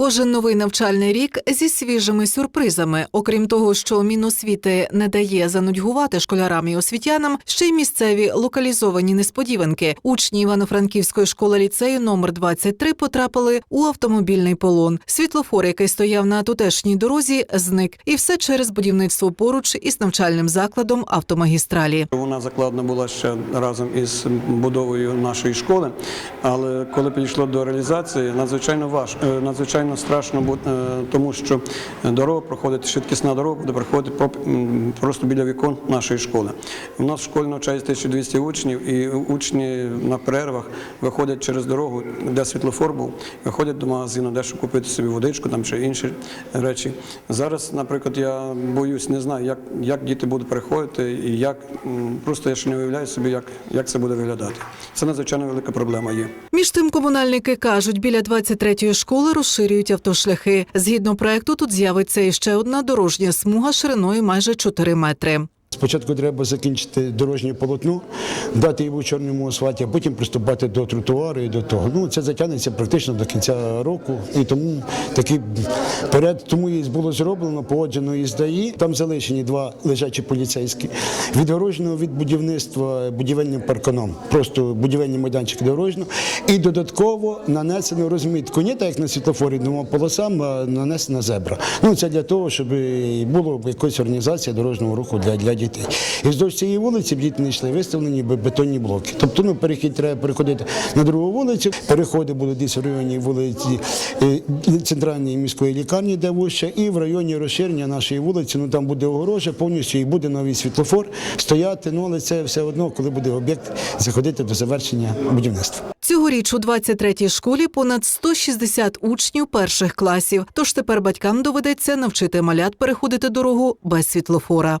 Кожен новий навчальний рік зі свіжими сюрпризами. Окрім того, що Міносвіти не дає занудьгувати школярам і освітянам, ще й місцеві локалізовані несподіванки. Учні Івано-Франківської школи ліцею номер 23 потрапили у автомобільний полон. Світлофор, який стояв на тутешній дорозі, зник, і все через будівництво поруч із навчальним закладом автомагістралі. Вона закладена була ще разом із будовою нашої школи, але коли підійшло до реалізації, надзвичайно важко, е, надзвичайно страшно, е, тому що дорога проходить, швидкісна дорога буде проходити просто біля вікон нашої школи. У нас в школі навчається 1200 учнів, і учні на перервах виходять через дорогу, де світлофор був, виходять до магазину, де щоб купити собі водичку там чи інші речі. Зараз, наприклад, я боюсь, не знаю, як, як діти будуть приходити і як просто я ще не уявляю собі, як, як це буде виглядати. Це надзвичайно велика проблема є. Між тим, комунальники кажуть, біля 23-ї школи розширюють автошляхи. Згідно проекту, тут з'явиться іще одна дорожня смуга шириною майже 4 метри. Спочатку треба закінчити дорожнє полотно, дати в чорному асфальті, а потім приступати до тротуару і до того. Ну це затягнеться практично до кінця року, і тому такий поряд, тому і було зроблено, погоджено із ДАІ. Там залишені два лежачі поліцейські, відгорожено від будівництва будівельним парканом, просто будівельні майданчики дорожньо, і додатково нанесено розмітку, не так як на світлофорі двома полосам, а нанесена зебра. Ну це для того, щоб було якась організація дорожнього руху для, для дітей. І вздовж цієї вулиці діти не йшли виставлені бетонні блоки. Тобто, ну перехід треба переходити на другу вулицю. Переходи будуть десь в районі вулиці е, центральної міської лікарні, де вище, і в районі розширення нашої вулиці. Ну там буде огорожа повністю і буде новий світлофор стояти. Ну але це все одно, коли буде об'єкт заходити до завершення будівництва. Цьогоріч у 23-й школі понад 160 учнів перших класів. Тож тепер батькам доведеться навчити малят переходити дорогу без світлофора.